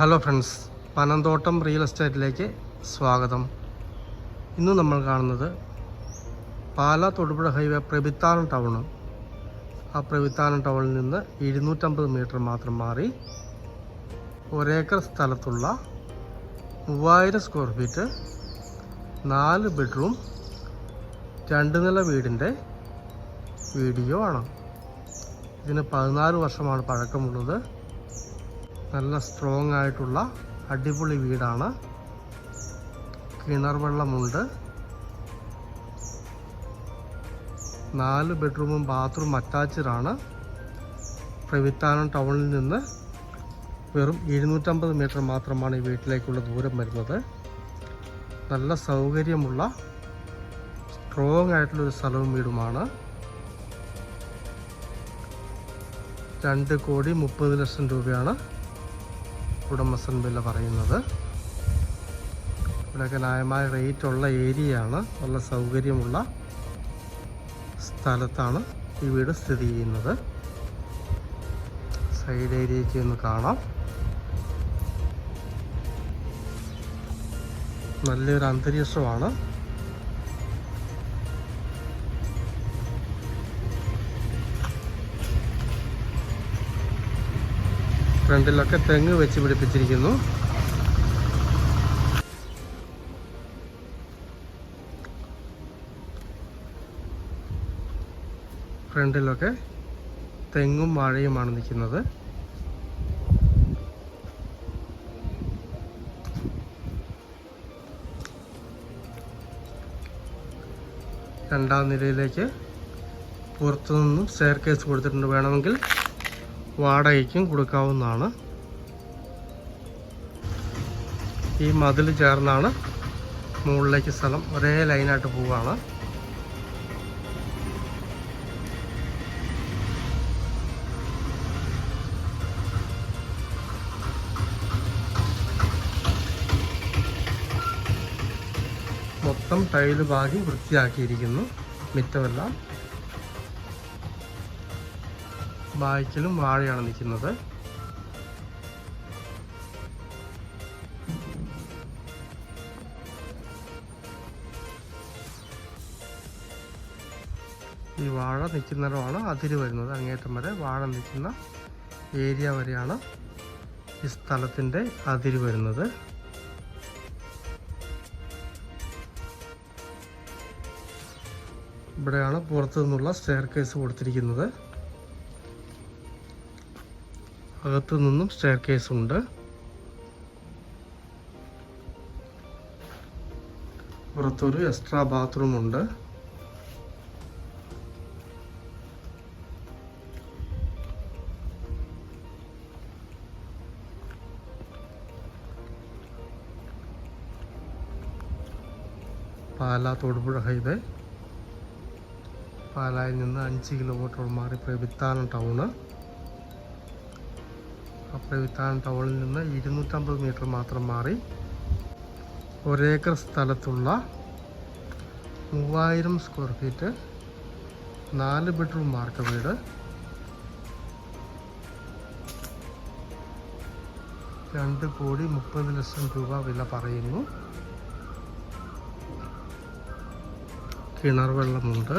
Hello friends Panamthottam real എസ്റ്റേറ്റിലേക്ക് സ്വാഗതം. ഇന്ന് നമ്മൾ കാണുന്നത് പാല തൊടുപുഴ ഹൈവേ പ്രവിത്താനം ടൗണ് ആ പ്രവിത്താനം ടൗണിൽ നിന്ന് ഇരുന്നൂറ്റമ്പത് മീറ്റർ മാത്രം മാറി ഒരേക്കർ സ്ഥലത്തുള്ള മൂവായിരം സ്ക്വയർ ഫീറ്റ് നാല് ബെഡ്റൂം രണ്ട് നില വീടിന്റെ വീഡിയോ ആണ്. ഇതിന് പതിനാല് വർഷമാണ് പഴക്കമുള്ളത്. നല്ല സ്ട്രോങ് ആയിട്ടുള്ള അടിപൊളി വീടാണ്. കിണർ വെള്ളമുണ്ട്. നാല് ബെഡ്റൂമും ബാത്റൂം അറ്റാച്ചഡാണ് പ്രവിത്താനം ടൗണിൽ നിന്ന് വെറും ഇരുന്നൂറ്റമ്പത് മീറ്റർ മാത്രമാണ് ഈ വീട്ടിലേക്കുള്ള ദൂരം വരുന്നത്. നല്ല സൗകര്യമുള്ള സ്ട്രോങ് ആയിട്ടുള്ളൊരു സ്ഥലവും വീടുമാണ്. രണ്ട് കോടി മുപ്പത് ലക്ഷം രൂപയാണ് ഉടമസ്ഥൻ വില പറയുന്നത്. ഇവിടെയൊക്കെ ന്യായമായ റേറ്റ് ഉള്ള ഏരിയയാണ് നല്ല സൗകര്യമുള്ള സ്ഥലത്താണ് ഈ വീട് സ്ഥിതി ചെയ്യുന്നത്. സൈഡ് ഏരിയയ്ക്ക് ഒന്ന് കാണാം. നല്ലൊരു അന്തരീക്ഷമാണ്. ഫ്രണ്ടിലൊക്കെ തെങ്ങ് വെച്ച് പിടിപ്പിച്ചിരിക്കുന്നു. ഫ്രണ്ടിലൊക്കെ തെങ്ങും വാഴയുമാണ് നിൽക്കുന്നത്. രണ്ടാം നിലയിലേക്ക് പുറത്തുനിന്നും സ്റ്റെയർ കേസ് കൊടുത്തിട്ടുണ്ട് വേണമെങ്കിൽ. വാടകയ്ക്കും കൊടുക്കാവുന്നതാണ്. ഈ മതിൽ ചേർന്നാണ് മുകളിലേക്ക് സ്ഥലം ഒരേ ലൈനായിട്ട് പോവുകയാണ്. മൊത്തം ടൈൽ ഭാഗി വൃത്തിയാക്കിയിരിക്കുന്നു. മിറ്റമെല്ലാം ബാക്കിലും വാഴയാണ് നിൽക്കുന്നത്. ഈ വാഴ നിൽക്കുന്നിടമാണ് അതിര് വരുന്നത്. അങ്ങേറ്റം വരെ വാഴ നിൽക്കുന്ന ഏരിയ വരെയാണ് ഈ സ്ഥലത്തിന്റെ അതിര് വരുന്നത്. ഇവിടെയാണ് പുറത്തു നിന്നുള്ള സ്റ്റെയർ കേസ് കൊടുത്തിരിക്കുന്നത്. അകത്തു നിന്നും സ്റ്റെയർ കേസ് ഉണ്ട്. പുറത്തൊരു എക്സ്ട്രാ ബാത്റൂം ഉണ്ട്. പാലാ തൊടുപുഴ ഹൈവേ. പാലായിൽ നിന്ന് അഞ്ച് കിലോമീറ്റർ മാറി പ്രവിത്താനം ടൗണ്. പ്രവിത്താനം ടൗണിൽ നിന്ന് ഇരുന്നൂറ്റമ്പത് മീറ്റർ മാത്രം മാറി ഒരേക്കർ സ്ഥലത്തുള്ള മൂവായിരം സ്ക്വയർ ഫീറ്റ് നാല് ബെഡ്റൂം മാർക്ക വീട്. രണ്ട് കോടി മുപ്പത് ലക്ഷം രൂപ വില പറയുന്നു. കിണർ വെള്ളമുണ്ട്.